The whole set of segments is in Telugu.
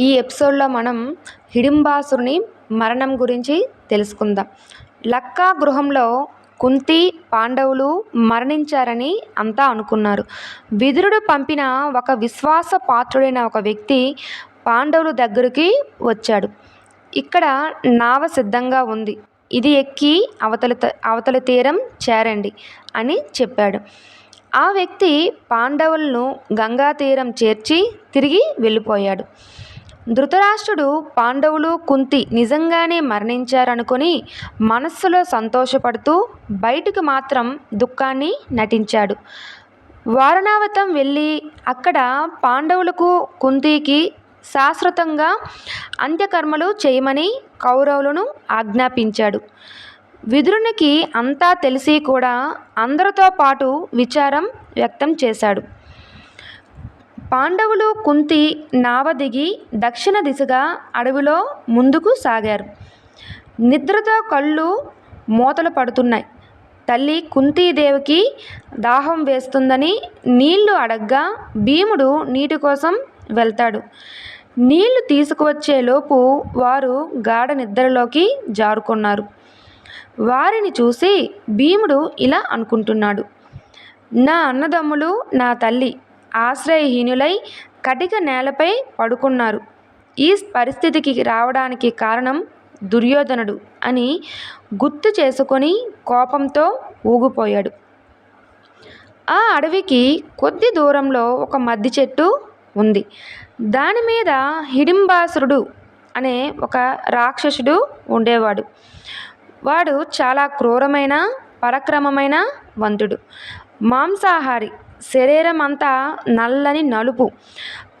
ఈ ఎపిసోడ్లో మనం హిడింబాసురుని మరణం గురించి తెలుసుకుందాం. లక్కా గృహంలో కుంతి పాండవులు మరణించారని అంతా అనుకున్నారు. విదురుడు పంపిన ఒక విశ్వాస పాత్రుడైన ఒక వ్యక్తి పాండవుల దగ్గరికి వచ్చాడు. ఇక్కడ నావ సిద్ధంగా ఉంది. ఇది ఎక్కి అవతల అవతల తీరం చేరండి అని చెప్పాడు. ఆ వ్యక్తి పాండవులను గంగా తీరం చేర్చి తిరిగి వెళ్ళిపోయాడు. ధృతరాష్ట్రుడు పాండవులు కుంతి నిజంగానే మరణించారనుకొని మనస్సులో సంతోషపడుతూ బయటకు మాత్రం దుఃఖాన్ని నటించాడు. వారణావతం వెళ్ళి అక్కడ పాండవులకు కుంతికి శాశ్వతంగా అంత్యకర్మలు చేయమని కౌరవులను ఆజ్ఞాపించాడు. విదురునికి అంతా తెలిసి కూడా అందరితో పాటు విచారం వ్యక్తం చేశాడు. పాండవులు కుంతి నావ దిగి దక్షిణ దిశగా అడవిలో ముందుకు సాగారు. నిద్రతో కళ్ళు మూతలు పడుతున్నాయి. తల్లి కుంతీదేవికి దాహం వేస్తుందని నీళ్ళు అడగ్గా భీముడు నీటి కోసం వెళ్తాడు. నీళ్ళు తీసుకువచ్చేలోపు వారు గాఢ నిద్రలోకి జారుకున్నారు. వారిని చూసి భీముడు ఇలా అనుకుంటున్నాడు. నా అన్నదమ్ములు నా తల్లి ఆశ్రయహీనులై కటిక నేలపై పడుకున్నారు. ఈ పరిస్థితికి రావడానికి కారణం దుర్యోధనుడు అని గుర్తు చేసుకొని కోపంతో ఊగిపోయాడు. ఆ అడవికి కొద్ది దూరంలో ఒక మద్ది చెట్టు ఉంది. దాని మీద హిడింబాసురుడు అనే ఒక రాక్షసుడు ఉండేవాడు. వాడు చాలా క్రూరమైన పరక్రమమైన వంతుడు. మాంసాహారి శరీరం అంతా నల్లని నలుపు.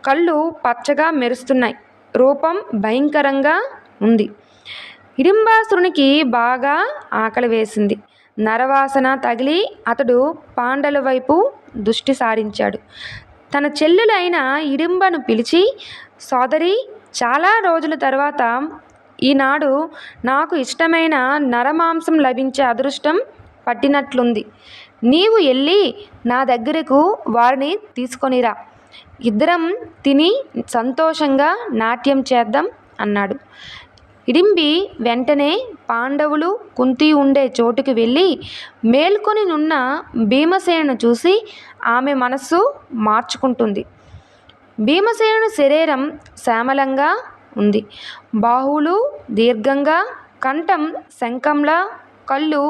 కళ్ళు పచ్చగా మెరుస్తున్నాయి. రూపం భయంకరంగా ఉంది. హిడింబాసురునికి బాగా ఆకలి వేసింది. నరవాసన తగిలి అతడు పాండల వైపు దృష్టి సారించాడు. తన చెల్లెలైన ఇడింబను పిలిచి సోదరి చాలా రోజుల తర్వాత ఈనాడు నాకు ఇష్టమైన నరమాంసం లభించే అదృష్టం పట్టినట్లుంది. నీవు వెళ్ళి నా దగ్గరకు వారిని తీసుకొనిరా. ఇద్దరం తిని సంతోషంగా నాట్యం చేద్దాం అన్నాడు. ఇడింబి వెంటనే పాండవులు కుంతి ఉండే చోటుకి వెళ్ళి మేల్కొని నున్న భీమసేను చూసి ఆమె మనస్సు మార్చుకుంటుంది. భీమసేనుని శరీరం శ్యామలంగా ఉంది. బాహువులు దీర్ఘంగా కంఠం శంఖంలా కళ్ళు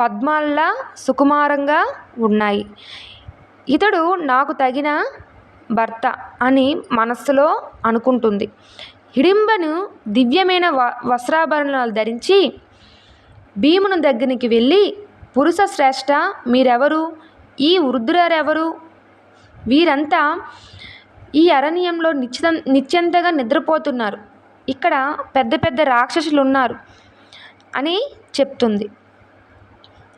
పద్మాల్లా సుకుమారంగా ఉన్నాయి. ఇతడు నాకు తగిన భర్త అని మనస్సులో అనుకుంటుంది. హిడింబను దివ్యమైన వ వస్త్రాభరణాలు ధరించి భీముని దగ్గరికి వెళ్ళి పురుష శ్రేష్ఠ మీరెవరు? ఈ వృద్ధురారెవరు? వీరంతా ఈ అరణ్యంలో నిశ్చిత నిశ్చింతగా నిద్రపోతున్నారు. ఇక్కడ పెద్ద పెద్ద రాక్షసులు ఉన్నారు అని చెప్తుంది.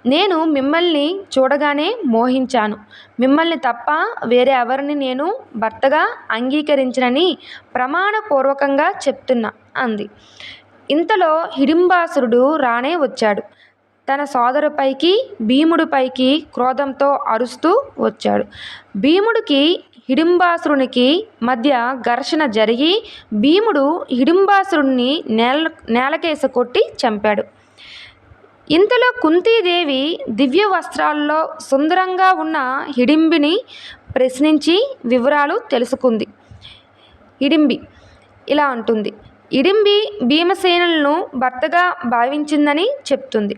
నేను మిమ్మల్ని చూడగానే మోహించాను. మిమ్మల్ని తప్ప వేరే ఎవరిని నేను భర్తగా అంగీకరించనని ప్రమాణపూర్వకంగా చెప్తున్నా అంది. ఇంతలో హిడింబాసురుడు రానే వచ్చాడు. తన సోదరుపైకి భీముడిపైకి క్రోధంతో అరుస్తూ వచ్చాడు. భీముడికి హిడింబాసురునికి మధ్య ఘర్షణ జరిగి భీముడు హిడింబాసురుణ్ణి నేల నేలకేసి కొట్టి చంపాడు. ఇంతలో కుంతీదేవి దివ్య వస్త్రాల్లో సుందరంగా ఉన్న హిడింబిని ప్రశ్నించి వివరాలు తెలుసుకుంది. హిడింబి ఇలా అంటుంది. ఇడింబి భీమసేనులను భర్తగా భావించిందని చెప్తుంది.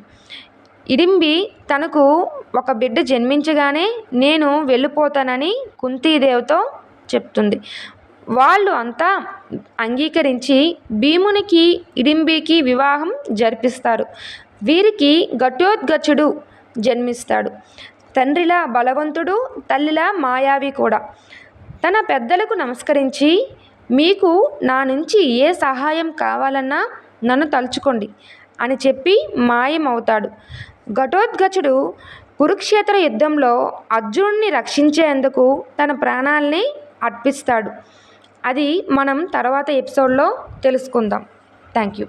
ఇడింబి తనకు ఒక బిడ్డ జన్మించగానే నేను వెళ్ళిపోతానని కుంతీదేవితో చెప్తుంది. వాళ్ళు అంతా అంగీకరించి భీమునికి ఇడింబికి వివాహం జరిపిస్తారు. వీరికి ఘటోద్గచుడు జన్మిస్తాడు. తండ్రిలా బలవంతుడు తల్లిలా మాయావి కూడా. తన పెద్దలకు నమస్కరించి మీకు నా నుంచి ఏ సహాయం కావాలన్నా నన్ను తలుచుకోండి అని చెప్పి మాయమవుతాడు. ఘటోత్కచుడు కురుక్షేత్ర యుద్ధంలో అర్జునుడిని రక్షించేందుకు తన ప్రాణాల్ని అర్పిస్తాడు. అది మనం తర్వాత ఎపిసోడ్లో తెలుసుకుందాం. Thank you.